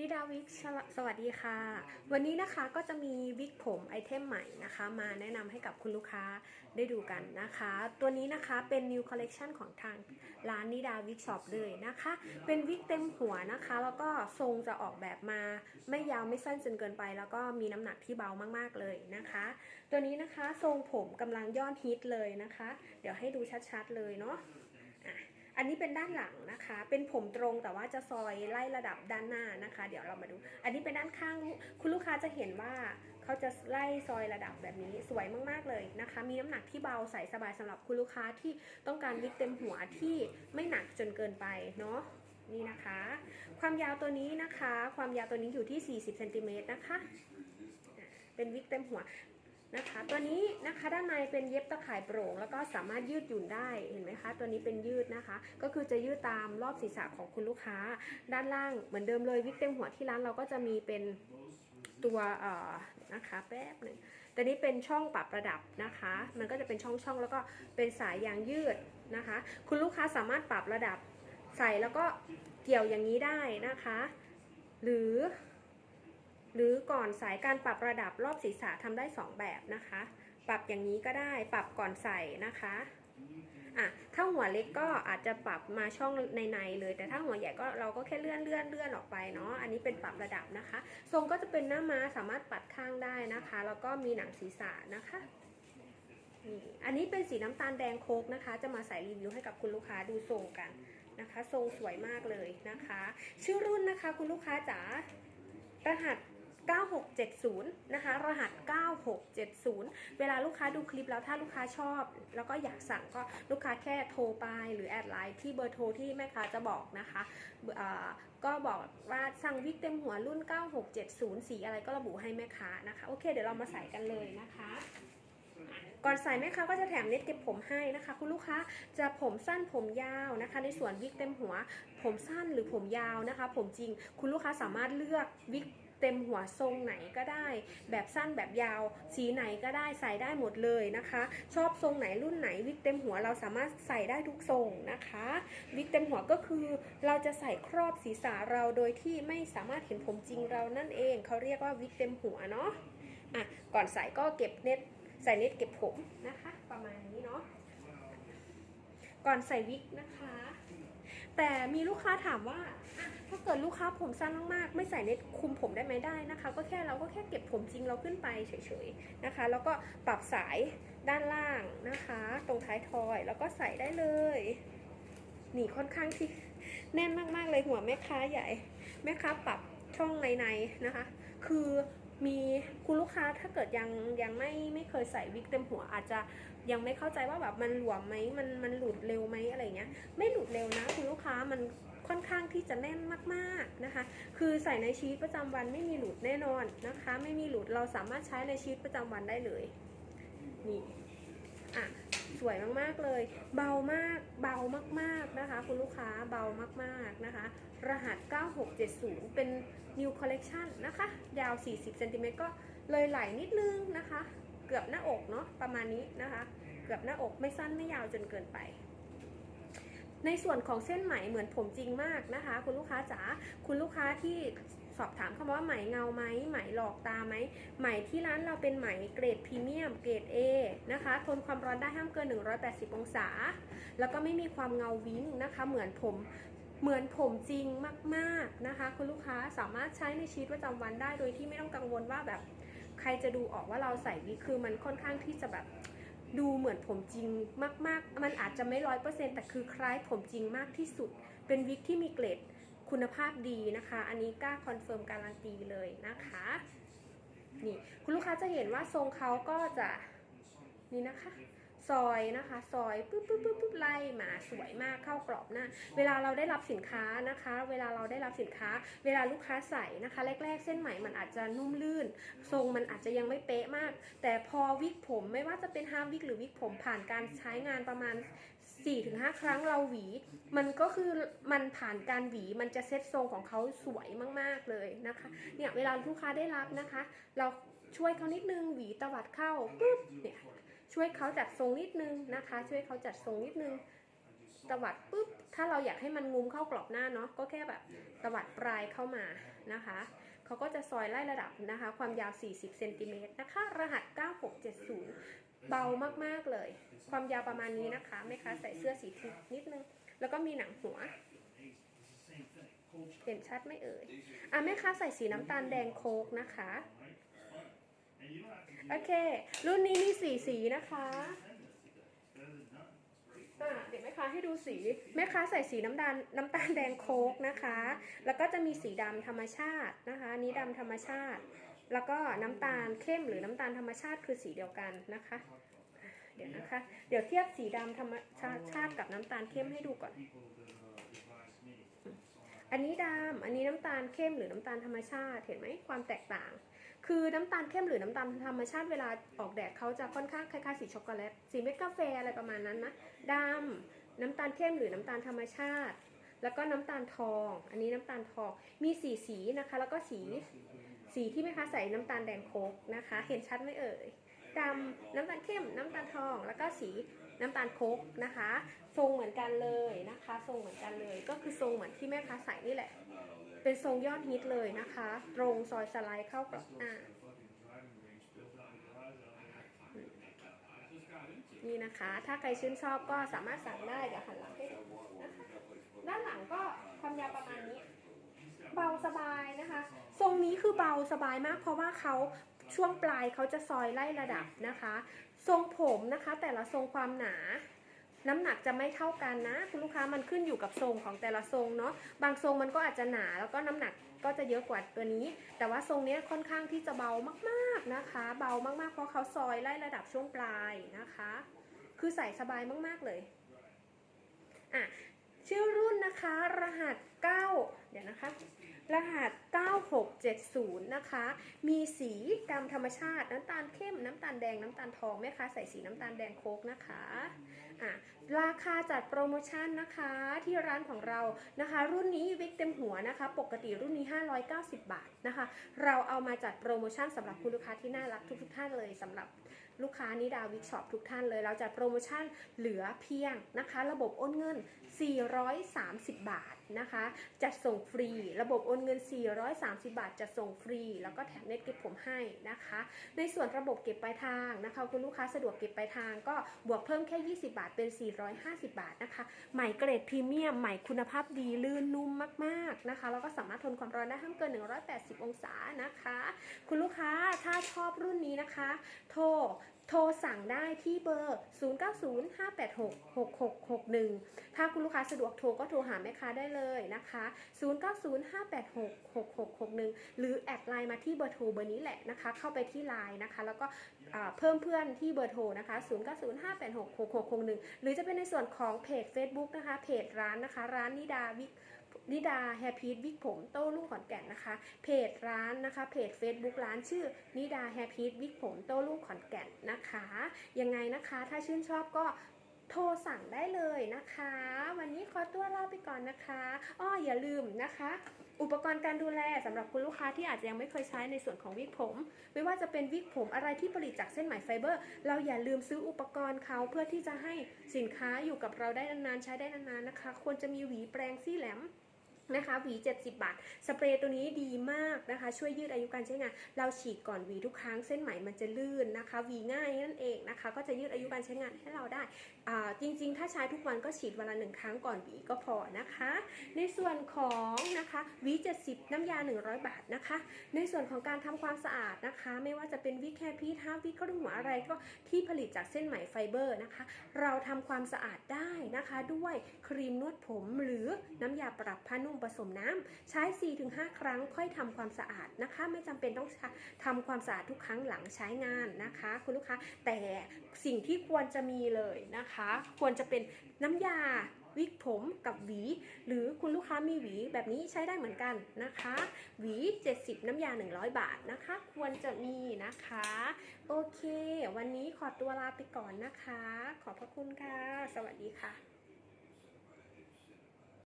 นิดาวิกสวัสดีค่ะ วันนี้นะคะก็จะมีวิกผมไอเทมใหม่นะคะ มาแนะนำให้กับคุณลูกค้าได้ดูกันนะคะ ตัวนี้นะคะเป็น new collection ของทางร้านนิดาวิกช็อปเลยนะคะ เป็นวิกเต็มหัวนะคะ แล้วก็ทรงจะออกแบบมาไม่ยาวไม่สั้นจนเกินไป แล้วก็มีน้ำหนักที่เบามากๆเลยนะคะ ตัวนี้นะคะทรงผมกำลังยอดฮิตเลยนะคะ เดี๋ยวให้ดูชัดๆเลยเนาะ อันนี้เป็นด้านหลังนะคะ เป็นผมตรงแต่ว่าจะซอยไล่ระดับด้านหน้านะคะ เดี๋ยวเรามาดู อันนี้เป็นด้านข้าง คุณลูกค้าจะเห็นว่าเขาจะไล่ซอยระดับแบบนี้สวยมากๆเลยนะคะ มีน้ำหนักที่เบาใส่สบายสำหรับคุณลูกค้าที่ต้องการวิกเต็มหัวที่ไม่หนักจนเกินไปเนาะนี่นะคะ ความยาวตัวนี้นะคะ ความยาวตัวนี้อยู่ที่ 40เซนติเมตรนะคะ เป็นวิกเต็มหัว นะคะ ตัวนี้นะคะด้านในเป็นเย็บตะข่ายโปร่ง แล้วก็สามารถยืดหยุ่นได้เห็นไหมคะ ตัวนี้เป็นยืดนะคะ ก็คือจะยืดตามรอบศีรษะของคุณลูกค้า ด้านล่างเหมือนเดิมเลยวิกเต็มหัวที่ร้านเราก็จะมีเป็นตัวเอ่อนะคะแป๊บหนึ่งตัวนี้เป็นช่องปรับระดับนะคะ มันก็จะเป็นช่องๆแล้วก็เป็นสายยางยืดนะคะ คุณลูกค้าสามารถปรับระดับใส่แล้วก็เกี่ยวอย่างนี้ได้นะคะ หรือ หรือก่อนสายการปรับระดับรอบศีรษะทำได้ 2 แบบนะคะ ปรับอย่างนี้ก็ได้ปรับก่อนใส่นะคะอะถ้าหัวเล็กก็อาจจะปรับมาช่องในในๆเลย แต่ถ้าหัวใหญ่ก็เราก็แค่เลื่อนเลื่อนเลื่อนออกไปเนาะอันนี้เป็นปรับระดับนะคะ ทรงก็จะเป็นหน้าม้าสามารถปัดข้างได้นะคะ แล้วก็มีหนังศีรษะนะคะนี่อันนี้เป็นสีน้ำตาลแดงโคกนะคะ จะมาใส่รีวิวให้กับคุณลูกค้าดูทรงกันนะคะ ทรงสวยมากเลยนะคะ ชื่อรุ่นนะคะ คุณลูกค้าจ๋ารหัส 9670 นะคะ รหัส 9670 เวลาลูกค้าดูคลิปแล้วถ้าลูกค้าชอบ แล้วก็อยากสั่งก็ลูกค้าแค่โทรไปหรือแอดไลน์ที่เบอร์โทรที่แม่ค้าจะบอกนะคะก็บอกว่าสั่งวิกเต็มหัวรุ่น 9670 สีอะไรก็ระบุให้แม่ค้านะคะ โอเค เดี๋ยวเรามาใส่กันเลยนะคะก่อนใส่แม่ค้าก็จะแถมเน็ตเก็บผมให้นะคะ คุณลูกค้าจะผมสั้นผมยาวนะคะ ในส่วนวิกเต็มหัว ผมสั้นหรือผมยาวนะคะ ผมจริงคุณลูกค้าสามารถเลือกวิก เต็มหัวทรงไหนก็ได้ แบบสั้นแบบยาว สีไหนก็ได้ใส่ได้หมดเลยนะคะ ชอบทรงไหนรุ่นไหนวิกเต็มหัวเราสามารถใส่ได้ทุกทรงนะคะ วิกเต็มหัวก็คือเราจะใส่ครอบศีรษะเราโดยที่ไม่สามารถเห็นผมจริงเรานั่นเองเขาเรียกว่าวิกเต็มหัวเนาะอะก่อนใส่ก็เก็บเน็ตใส่เน็ตเก็บผมนะคะ ประมาณนี้เนาะก่อนใส่วิกนะคะ แต่มีลูกค้าถามว่า ถ้าเกิดลูกค้าผมสั้นมากๆ ไม่ใส่เน็ตคุมผมได้ไหมได้นะคะ ก็แค่เราก็แค่เก็บผมจริงเราขึ้นไปเฉยๆนะคะ แล้วก็ปรับสายด้านล่างนะคะ ตรงท้ายทอยแล้วก็ใส่ได้เลยนี่ค่อนข้างที่แน่นมากๆเลยหัวแม่ค้าใหญ่ แม่ค้าปรับช่องในๆนะคะ คือ มีคุณลูกค้าถ้าเกิดยังยังไม่ไม่เคยใส่วิกเต็มหัว อาจจะยังไม่เข้าใจว่าแบบมันหลวมไหมมันมันหลุดเร็วไหมอะไรเงี้ยไม่หลุดเร็วนะ คุณลูกค้ามันค่อนข้างที่จะแน่นมากๆนะคะ คือใส่ในชีตประจำวันไม่มีหลุดแน่นอนนะคะ ไม่มีหลุดเราสามารถใช้ในชีตประจำวันได้เลยนี่อะ สวยมากๆเลย เบามากเบามากๆนะคะ คุณลูกค้าเบามากๆนะคะ รหัส 9670 เป็น new collection นะคะ ยาว 40เซนติเมตรก็เลยไหลนิดนึงนะคะ เกือบหน้าอกเนาะประมาณนี้นะคะ เกือบหน้าอกไม่สั้นไม่ยาวจนเกินไปในส่วนของเส้นไหมเหมือนผมจริงมากนะคะ คุณลูกค้าจ๋าคุณลูกค้าที่ สอบถามคำว่าไหมเงาไหมไหมหลอกตาไหมไหมที่ร้านเราเป็นไหมเกรดพรีเมียมเกรด A นะคะทนความร้อนได้ห้ามเกิน 180 องศา แล้วก็ไม่มีความเงาวิ้งนะคะ เหมือนผมเหมือนผมจริงมากๆนะคะ คุณลูกค้าสามารถใช้ในชีวิตประจำวันได้โดยที่ไม่ต้องกังวลว่าแบบใครจะดูออกว่าเราใส่วิกคือมันค่อนข้างที่จะแบบดูเหมือนผมจริงมาก ๆ มันอาจจะไม่ร้อยเปอร์เซ็นต์แต่คือคล้ายผมจริงมากที่สุด เป็นวิกที่มีเกรด คุณภาพดีนะคะ อันนี้กล้าคอนเฟิร์มการันตีเลยนะคะ นี่คุณลูกค้าจะเห็นว่าทรงเขาก็จะนี่นะคะ ซอยนะคะ ซอยปุ๊บปุ๊บปุ๊บปุ๊บไล่มาสวยมากเข้ากรอบหน้า เวลาเราได้รับสินค้านะคะ เวลาเราได้รับสินค้า เวลาลูกค้าใส่นะคะ แรก ๆ เส้นไหมมันอาจจะนุ่มลื่น ทรงมันอาจจะยังไม่เป๊ะมาก แต่พอวิกผมไม่ว่าจะเป็นฮาร์วิกหรือวิกผมผ่านการใช้งานประมาณ 4-5 ครั้งเราหวี มันก็คือมันผ่านการหวีมันจะเซ็ตทรงของเขาสวยมากๆเลยนะคะเนี่ยเวลาลูกค้าได้รับนะคะ เราช่วยเขานิดนึงหวีตวัดเข้าปุ๊บเนี่ย ช่วยเขาจัดทรงนิดนึงนะคะ ช่วยเขาจัดทรงนิดนึงตวัดปุ๊บ ถ้าเราอยากให้มันงุ้มเข้ากรอบหน้าเนาะ ก็แค่แบบตวัดปลายเข้ามานะคะ เขาก็จะซอยไล่ระดับนะคะ ความยาว 40เซนติเมตรนะคะ รหัส 9670 เบามากๆเลย ความยาวประมาณนี้นะคะแม่ค้าใส่เสื้อสีทินิดนึง แล้วก็มีหนังหัว เห็นชัดไม่เอ่ย อะแม่ค้าใส่สีน้ำตาลแดงโคกนะคะ โอเค รุ่นนี้มีสีสีนะคะอะเดี๋ยวแม่ค้าให้ดูสี แม่ค้าใส่สีน้ำตาลน้ำตาลแดงโคกนะคะ แล้วก็จะมีสีดำธรรมชาตินะคะอันนี้ดำธรรมชาติ แล้วก็น้ำตาลเข้มหรือน้ำตาลธรรมชาติคือสีเดียวกันนะคะ เดี๋ยวนะคะ เดี๋ยวเทียบสีดำธรรมชาติกับน้ำตาลเข้มให้ดูก่อน อันนี้ดำอันนี้น้ำตาลเข้มหรือน้ำตาลธรรมชาติ เห็นไหมความแตกต่าง คือน้ำตาลเข้มหรือน้ำตาลธรรมชาติเวลาออกแดดเขาจะค่อนข้างคล้ายๆสีช็อกโกแลต สีเม็ดกาแฟอะไรประมาณนั้นนะดำน้ำตาลเข้มหรือน้ำตาลธรรมชาติ แล้วก็น้ำตาลทอง อันนี้น้ำตาลทอง มีสีสีนะคะ แล้วก็สีสีที่แม่ค้าใส่น้ำตาลแดงโคกนะคะ เห็นชัดไหมเอ่ยดำน้ำตาลเข้ม น้ำตาลทอง แล้วก็สี น้ำตาลโคกนะคะ ทรงเหมือนกันเลยนะคะ ทรงเหมือนกันเลย ก็คือทรงเหมือนที่แม่ค้าใส่นี่แหละ เป็นทรงยอดฮิตเลยนะคะ ตรงซอยสไลด์เข้ากับหน้านี่นะคะ ถ้าใครชื่นชอบก็สามารถสั่งได้เดี๋ยวหันหลังให้ดูนะคะด้านหลังก็ความยาวประมาณนี้ เบาสบายนะคะ ทรงนี้คือเบาสบายมากเพราะว่าเขาช่วงปลายเขาจะซอยไล่ระดับนะคะ ทรงผมนะคะ แต่ละทรงความหนาน้ำหนักจะไม่เท่ากันนะ คุณลูกค้ามันขึ้นอยู่กับทรงของแต่ละทรงเนาะบางทรงมันก็อาจจะหนาแล้วก็น้ำหนักก็จะเยอะกว่าตัวนี้ แต่ว่าทรงนี้ค่อนข้างที่จะเบามากๆนะคะ เบามากๆเพราะเขาซอยไล่ระดับช่วงปลายนะคะ คือใส่สบายมากๆเลยอะชื่อรุ่นนะคะ รหัส 9 ดี๋ยวนะคะ รหัส 9670 นะคะ มีสีดำธรรมชาติ น้ำตาลเข้ม น้ำตาลแดง น้ำตาลทองแม่ค้าใส่สีน้ำตาลแดงโคกนะคะอะราคาจัดโปรโมชั่นนะคะที่ร้านของเรานะคะ รุ่นนี้วิกเต็มหัวนะคะ ปกติรุ่นนี้ 590 บาทนะคะ เราเอามาจัดโปรโมชั่นสำหรับคุณลูกค้าที่น่ารักทุกๆท่านเลยสำหรับลูกค้านิดาวิกช็อปทุกท่านเลย เราจัดโปรโมชั่นเหลือเพียงนะคะ ระบบโอนเงิน 430 บาทนะคะจัดส่งฟรี ระบบโอนเงิน 430 บาทจัดส่งฟรี แล้วก็แถมเน็ตเก็บผมให้นะคะ ในส่วนระบบเก็บปลายทางนะคะ คุณลูกค้าสะดวกเก็บปลายทางก็บวกเพิ่มแค่ 20 บาทเป็น 450 บาทนะคะใหม่เกรดพรีเมียมใหม่คุณภาพดีลื่นนุ่มมากๆนะคะแล้วก็สามารถทนความร้อนได้ห้ามเกิน 180 องศานะคะ คุณลูกค้าถ้าชอบรุ่นนี้นะคะ โทร โทรสั่งได้ที่เบอร์ 0905866661 ถ้าคุณลูกค้าสะดวกโทรก็โทรหาแม่ค้าได้เลยนะคะ 0905866661 หรือแอดไลน์มาที่เบอร์โทรเบอร์นี้แหละนะคะ เข้าไปที่ไลน์นะคะ แล้วก็เพิ่มเพื่อนที่เบอร์โทรนะคะ 0905866661 หรือจะเป็นในส่วนของเพจ Facebook นะคะ เพจร้านนะคะ ร้านนิดาวิก นิดาแฮปปี้วิกผมโต้รุ่งขอนแก่นนะคะ เพจร้านนะคะ เพจ Facebook ร้านชื่อนิดาแฮปปี้วิกผมโต้รุ่งขอนแก่นนะคะ ยังไงนะคะ ถ้าชื่นชอบก็ โทรสั่งได้เลยนะคะ วันนี้ขอตัวลาไปก่อนนะคะอ้ออย่าลืมนะคะ อุปกรณ์การดูแลสำหรับคุณลูกค้าที่อาจจะยังไม่เคยใช้ในส่วนของวิกผม ไม่ว่าจะเป็นวิกผมอะไรที่ผลิตจากเส้นไหมไฟเบอร์ เราอย่าลืมซื้ออุปกรณ์เขาเพื่อที่จะให้สินค้าอยู่กับเราได้นานๆใช้ได้นานๆนะคะ ควรจะมีหวีแปรงซี่แหลม นะคะหวี 70 บาท สเปรย์ตัวนี้ดีมากนะคะ ช่วยยืดอายุการใช้งาน เราฉีดก่อนหวีทุกครั้งเส้นไหมมันจะลื่นนะคะหวีง่ายนั่นเองนะคะ ก็จะยืดอายุการใช้งานให้เราได้ จริงๆ ถ้าใช้ทุกวันก็ฉีดวันละหนึ่งครั้งก่อนหวีก็พอนะคะ ในส่วนของนะคะหวี 70 น้ำยา 100 บาทนะคะ ในส่วนของการทำความสะอาดนะคะ ไม่ว่าจะเป็นวิกแคพีทาวิกกระดุมหัวอะไรก็ที่ผลิตจากเส้นไหมไฟเบอร์นะคะ เราทำความสะอาดได้นะคะ ด้วยครีมนวดผมหรือน้ำยาปรับผ้านุ่มผสมน้ำใช้ 4-5 ครั้งค่อยทำความสะอาดนะคะ ไม่จำเป็นต้องทำความสะอาดทุกครั้งหลังใช้งานนะคะ คุณลูกค้าแต่สิ่งที่ควรจะมีเลยนะคะ ควรจะเป็นน้ำยาวิกผมกับหวี หรือคุณลูกค้ามีหวีแบบนี้ใช้ได้เหมือนกันนะคะ หวี 70 น้ำยา 100 บาทนะคะ ควรจะมีนะคะ โอเค วันนี้ขอตัวลาไปก่อนนะคะ ขอบพระคุณค่ะ สวัสดีค่ะ